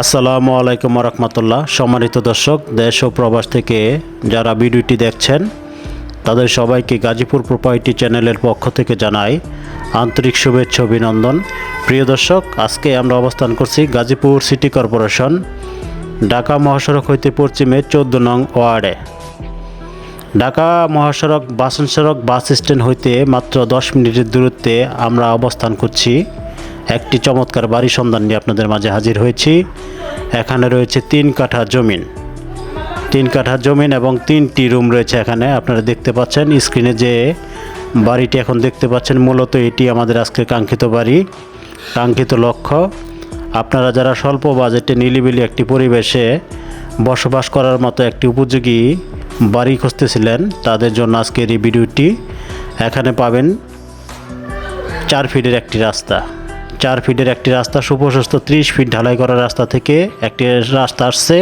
আসসালামু আলাইকুম রহমতুল্লাহ সম্মানিত দর্শক, দেশ ও প্রবাস থেকে যারা ভিডিওটি দেখছেন, তাদের সবাইকে গাজীপুর প্রোপাইটি চ্যানেলের পক্ষ থেকে জানাই আন্তরিক শুভেচ্ছা, অভিনন্দন। প্রিয় দর্শক, আজকে আমরা অবস্থান করছি গাজীপুর সিটি কর্পোরেশন, ঢাকা মহাসড়ক হইতে পশ্চিমে চোদ্দ নং ওয়ার্ডে। ঢাকা মহাসড়ক বাসন সড়ক বাস স্ট্যান্ড হইতে মাত্র দশ মিনিটের দূরত্বে আমরা অবস্থান করছি। একটি চমৎকার বাড়ি সন্ধান নিয়ে আপনাদের মাঝে হাজির হয়েছি। এখানে রয়েছে তিন কাঠা জমিন। তিন কাঠা জমিন এবং তিনটি রুম রয়েছে এখানে। আপনারা দেখতে পাচ্ছেন স্ক্রিনে যে বাড়িটি এখন দেখতে পাচ্ছেন, মূলত এটি আমাদের আজকের কাঙ্ক্ষিত বাড়ি, কাঙ্ক্ষিত লক্ষ্য। আপনারা যারা স্বল্প বাজেটে নিলিবিলি একটি পরিবেশে বসবাস করার মতো একটি উপযোগী বাড়ি খুঁজতেছিলেন, তাদের জন্য আজকের এই ভিডিওটি এখানে পাবেন চার ফিটের একটি রাস্তা। চার ফিটের একটি রাস্তা, সুপ্রশস্ত ত্রিশ ফিট ঢালাই করা রাস্তা থেকে একটি রাস্তা আসছে।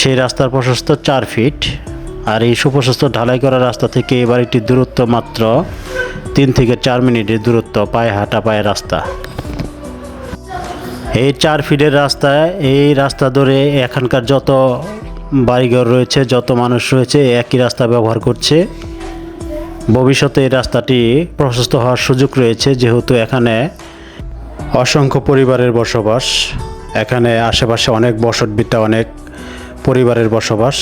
সেই রাস্তার প্রশস্ত চার ফিট। আর এই সুপ্রশস্ত ঢালাই করা রাস্তা থেকে এই বাড়িটির দূরত্ব মাত্র তিন থেকে চার মিনিটের দূরত্ব, পায়ে হাঁটা, পায়ে রাস্তা। এই চার ফিটের রাস্তায়, এই রাস্তা ধরে এখানকার যত বাড়িঘর রয়েছে, যত মানুষ রয়েছে, একই রাস্তা ব্যবহার করছে। ভবিষ্যতে এই রাস্তাটি প্রশস্ত হওয়ার সুযোগ রয়েছে, যেহেতু এখানে অসংখ্য পরিবারের বসবাস, এখানে আশেপাশে অনেক বসতভিটা অনেক পরিবারের বসবাস।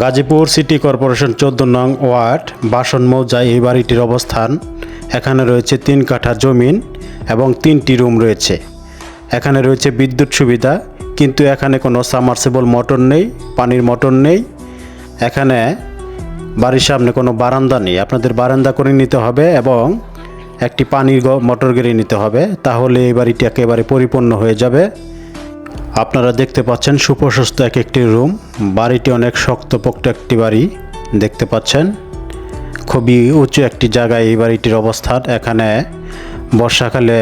গাজীপুর সিটি কর্পোরেশন চোদ্দ নং ওয়ার্ড, বাসন মৌজায় এই বাড়িটির অবস্থান। এখানে রয়েছে তিন কাঠা জমিন এবং তিনটি রুম রয়েছে। এখানে রয়েছে বিদ্যুৎ সুবিধা, কিন্তু এখানে কোনো সামারসেবল মোটর নেই, পানির মোটর নেই। এখানে বাড়ির সামনে কোনো বারান্দা নেই। আপনাদের বারান্দা করে নিতে হবে এবং একটি পানির মোটর গেড়ে নিতে হবে, তাহলে এই বাড়িটি একেবারে পরিপূর্ণ হয়ে যাবে। আপনারা দেখতে পাচ্ছেন সুপ্রশস্ত এক একটি রুম। বাড়িটি অনেক শক্তপোক্ত একটি বাড়ি, দেখতে পাচ্ছেন। খুবই উঁচু একটি জায়গায় এই বাড়িটির অবস্থান। এখানে বর্ষাকালে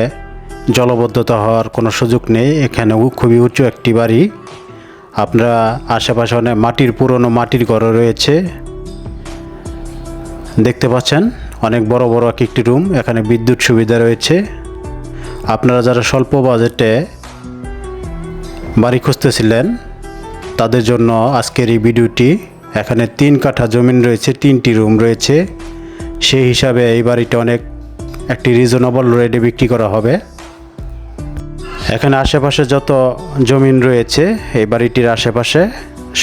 জলবদ্ধতা হওয়ার কোনো সুযোগ নেই। এখানে খুবই উঁচু একটি বাড়ি। আপনারা আশেপাশে অনেক মাটির, পুরনো মাটির ঘরও রয়েছে। দেখতে পাচ্ছেন, অনেক বড় বড় এক একটি রুম এখানে বিদ্যুৎ সুবিধা রয়েছে। আপনারা যারা স্বল্প বাজেটে বাড়ি খুঁজতেছিলেন, তাদের জন্য আজকের এই ভিডিওটি, এখানে তিন কাঠা জমিন রয়েছে, তিনটি রুম রয়েছে। সেই হিসাবে এই বাড়িটা অনেক একটি রিজনেবল রেটে বিক্রি করা হবে। এখানে আশেপাশে যত জমিন রয়েছে, এই বাড়িটির আশেপাশে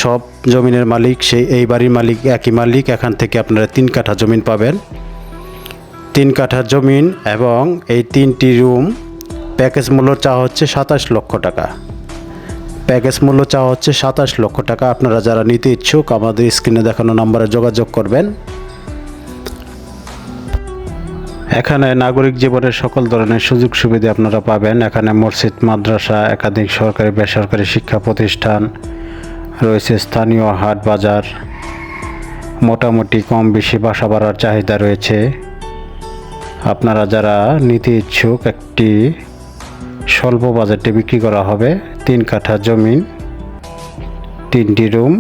সব জমিনের মালিক, সেই এই বাড়ির মালিক একই মালিক। এখান থেকে আপনারা তিন কাঠা জমিন পাবেন। তিন কাঠা জমিন এবং এই তিনটি রুম, প্যাকেজ মূল্য চা হচ্ছে সাতাশ লক্ষ টাকা। প্যাকেজ মূল্য চা হচ্ছে সাতাশ লক্ষ টাকা। আপনারা যারা নিতে ইচ্ছুক, আমাদের স্ক্রিনে দেখানো নম্বরে যোগাযোগ করবেন। এখানে নাগরিক জীবনের সকল ধরনের সুযোগ সুবিধা আপনারা পাবেন। এখানে মসজিদ, মাদ্রাসা, একাধিক সরকারি, বেসরকারি শিক্ষা প্রতিষ্ঠান রয়েছে, স্থানীয় হাট বাজার, মোটামুটি কম বেশি বাসা বাড়ার চাহিদা রয়েছে। আপনারা যারা নিতে ইচ্ছুক একটি স্বল্প বাজেটে বিক্রি করা হবে, তিন কাঠা জমিন, তিনটি রুম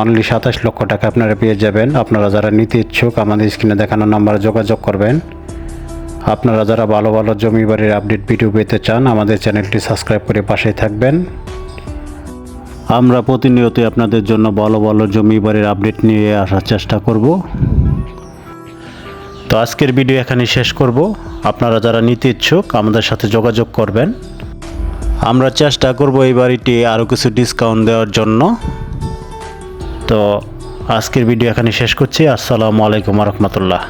অনলি সাতাশ লক্ষ টাকা আপনারা পেয়ে যাবেন। আপনারা যারা নিতে ইচ্ছুক, আমাদের স্ক্রিনে দেখানো নাম্বারে যোগাযোগ করবেন। আপনারা যারা ভালো ভালো জমি বাড়ির আপডেট ভিডিও পেতে চান, আমাদের চ্যানেলটি সাবস্ক্রাইব করে পাশে থাকবেন। আমরা প্রতিনিয়তই আপনাদের জন্য ভালো ভালো জমি বাড়ির আপডেট নিয়ে আসার চেষ্টা করব। তো আজকের ভিডিও এখানে শেষ করব। আপনারা যারা নিতে ইচ্ছুক, আমাদের সাথে যোগাযোগ করবেন। আমরা চেষ্টা করব এই বাড়িটি আরও কিছু ডিসকাউন্ট দেওয়ার জন্য। তো আজকের ভিডিও এখানে শেষ করছি। আসসালামু আলাইকুম রহমতুল্লাহ।